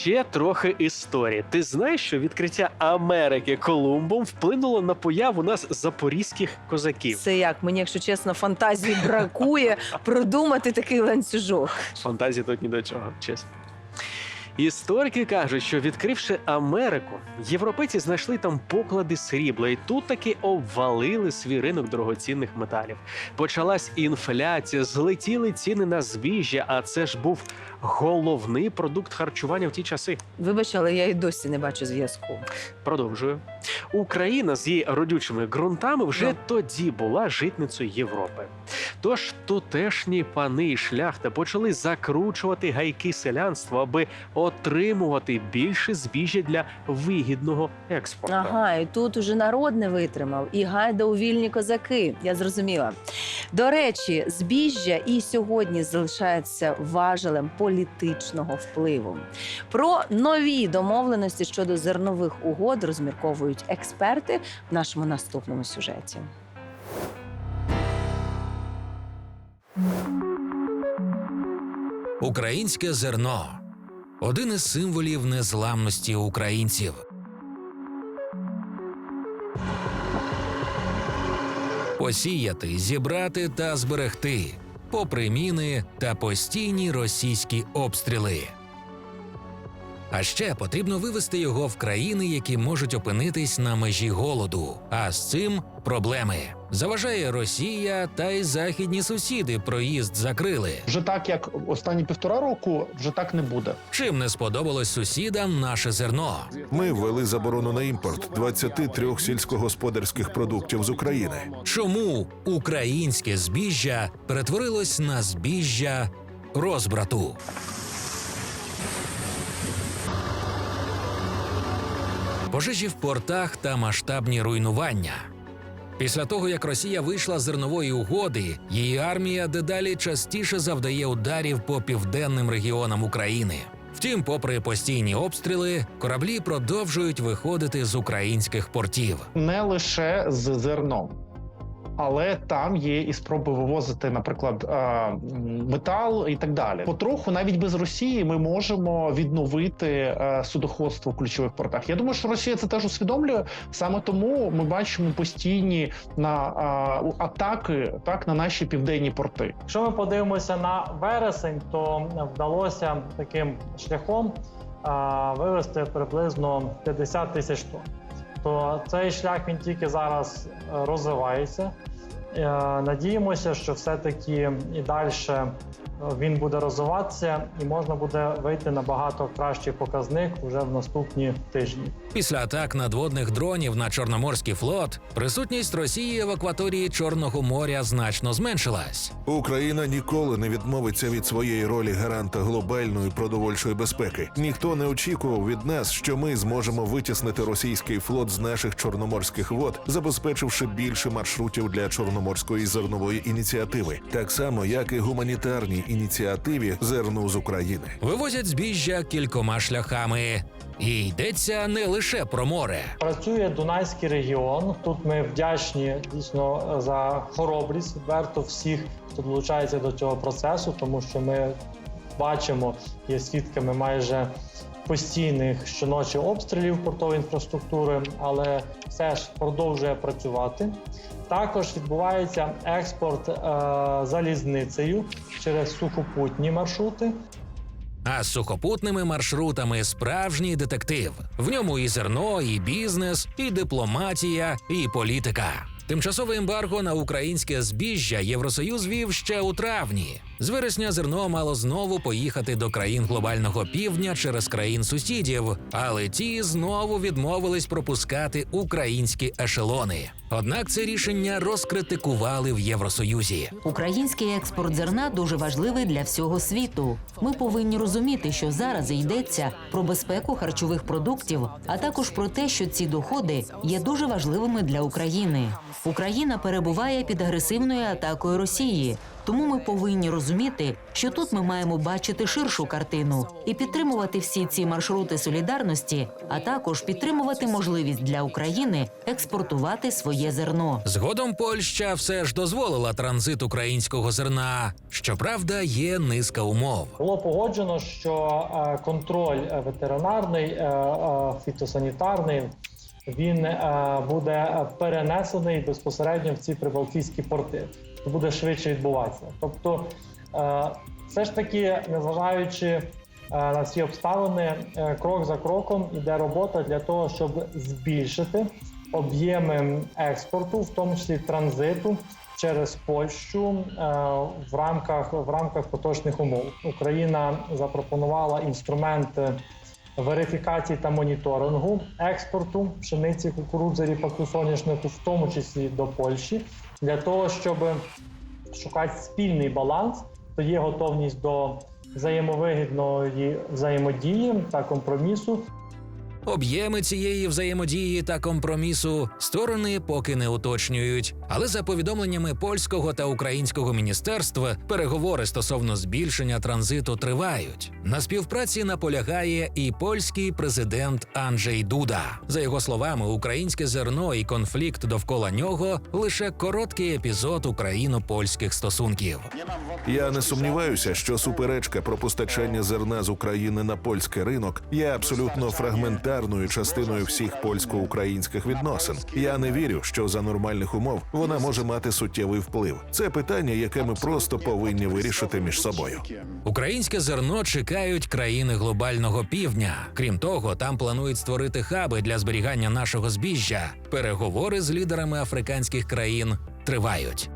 ще трохи історії. Ти знаєш, що відкриття Америки Колумбом вплинуло на появу нас запорізьких козаків? Це як мені, якщо чесно, фантазії бракує продумати такий ланцюжок. Фантазії тут ні до чого, чесно. Історики кажуть, що відкривши Америку, європейці знайшли там поклади срібла, і тут таки обвалили свій ринок дорогоцінних металів. Почалась інфляція, злетіли ціни на збіжжя, а це ж був головний продукт харчування в ті часи. Вибач, але я і досі не бачу зв'язку. Продовжую. Україна з її родючими ґрунтами вже Ну. тоді була житницею Європи. Тож тутешні пани і шляхта почали закручувати гайки селянства, аби отримувати більше збіжжя для вигідного експорту. Ага, і тут уже народ не витримав, і гайда у вільні козаки. Я зрозуміла. До речі, збіжжя і сьогодні залишається важелем політичного впливу. Про нові домовленості щодо зернових угод розмірковують експерти в нашому наступному сюжеті. Українське зерно один із символів незламності українців. Посіяти, зібрати та зберегти, попри міни та постійні російські обстріли. А ще потрібно вивести його в країни, які можуть опинитись на межі голоду. А з цим проблеми заважає Росія та й західні сусіди. Проїзд закрили. Вже так, як останні півтора року, вже так не буде. Чим не сподобалось сусідам наше зерно? Ми ввели заборону на імпорт 23 сільськогосподарських продуктів з України. Чому українське збіжжя перетворилось на збіжжя розбрату? Пожежі в портах та масштабні руйнування. Після того, як Росія вийшла з зернової угоди, її армія дедалі частіше завдає ударів по південним регіонам України. Втім, попри постійні обстріли, кораблі продовжують виходити з українських портів. Не лише з зерном. Але там є і спроби вивозити, наприклад, метал і так далі. Потроху, навіть без Росії, ми можемо відновити е, судоходство в ключових портах. Я думаю, що Росія це теж усвідомлює. Саме тому ми бачимо постійні на атаки так на наші південні порти. Якщо ми подивимося на вересень, то вдалося таким шляхом вивести приблизно 50 тисяч тонн. То цей шлях він тільки зараз е, розвивається. Е, Надіємося, що все-таки і далі він буде розвиватися, і можна буде вийти на багато кращий показник вже в наступні тижні. Після атак надводних дронів на Чорноморський флот присутність Росії в акваторії Чорного моря значно зменшилась. Україна ніколи не відмовиться від своєї ролі гаранта глобальної продовольчої безпеки. Ніхто не очікував від нас, що ми зможемо витіснити російський флот з наших чорноморських вод, забезпечивши більше маршрутів для чорноморської зернової ініціативи, так само як і гуманітарній ініціативі зерну з України. Вивозять збіжжя кількома шляхами. І йдеться не лише про море. Працює Дунайський регіон. Тут ми вдячні дійсно за хоробрість відверто всіх, хто долучається до цього процесу, тому що ми бачимо, є свідками майже постійних щоночі обстрілів портової інфраструктури, але все ж продовжує працювати. Також відбувається експорт е, залізницею через сухопутні маршрути. А сухопутними маршрутами справжній детектив. В ньому і зерно, і бізнес, і дипломатія, і політика. Тимчасове ембарго на українське збіжжя Євросоюз вів ще у травні. З вересня зерно мало знову поїхати до країн глобального півдня через країн сусідів, але ті знову відмовились пропускати українські ешелони. Однак це рішення розкритикували в Євросоюзі. Український експорт зерна дуже важливий для всього світу. Ми повинні розуміти, що зараз йдеться про безпеку харчових продуктів, а також про те, що ці доходи є дуже важливими для України. Україна перебуває під агресивною атакою Росії. Тому ми повинні розуміти, що тут ми маємо бачити ширшу картину і підтримувати всі ці маршрути солідарності, а також підтримувати можливість для України експортувати своє зерно. Згодом Польща все ж дозволила транзит українського зерна. Щоправда, є низка умов. Було погоджено, що е, контроль е, ветеринарний, е, фітосанітарний він буде перенесений безпосередньо в ці прибалтійські порти. Буде швидше відбуватися. Тобто, е, все ж таки, незважаючи е, на ці обставини, е, крок за кроком іде робота для того, щоб збільшити об'єми експорту, в тому числі транзиту через Польщу в рамках в рамках поточних умов. Україна запропонувала інструменти верифікації та моніторингу експорту пшениці, кукурудзи, ріпаку, соняшнику, в тому числі до Польщі, для того, щоб шукати спільний баланс, то є готовність до взаємовигідної взаємодії та компромісу Об'єми цієї взаємодії та компромісу сторони поки не уточнюють. Але за повідомленнями польського та українського міністерства, переговори стосовно збільшення транзиту тривають. На співпраці наполягає і польський президент Анджей Дуда. За його словами, українське зерно і конфлікт довкола нього лише короткий епізод україно-польських стосунків. Я не сумніваюся, що суперечка про постачання зерна з України на польський ринок є абсолютно фрагментарною частиною всіх польсько-українських відносин. Я не вірю, що за нормальних умов вона може мати суттєвий вплив. Це питання, яке ми просто повинні вирішити між собою. Українське зерно чекають країни глобального півдня. Крім того, там планують створити хаби для зберігання нашого збіжжя. Переговори з лідерами африканських країн тривають.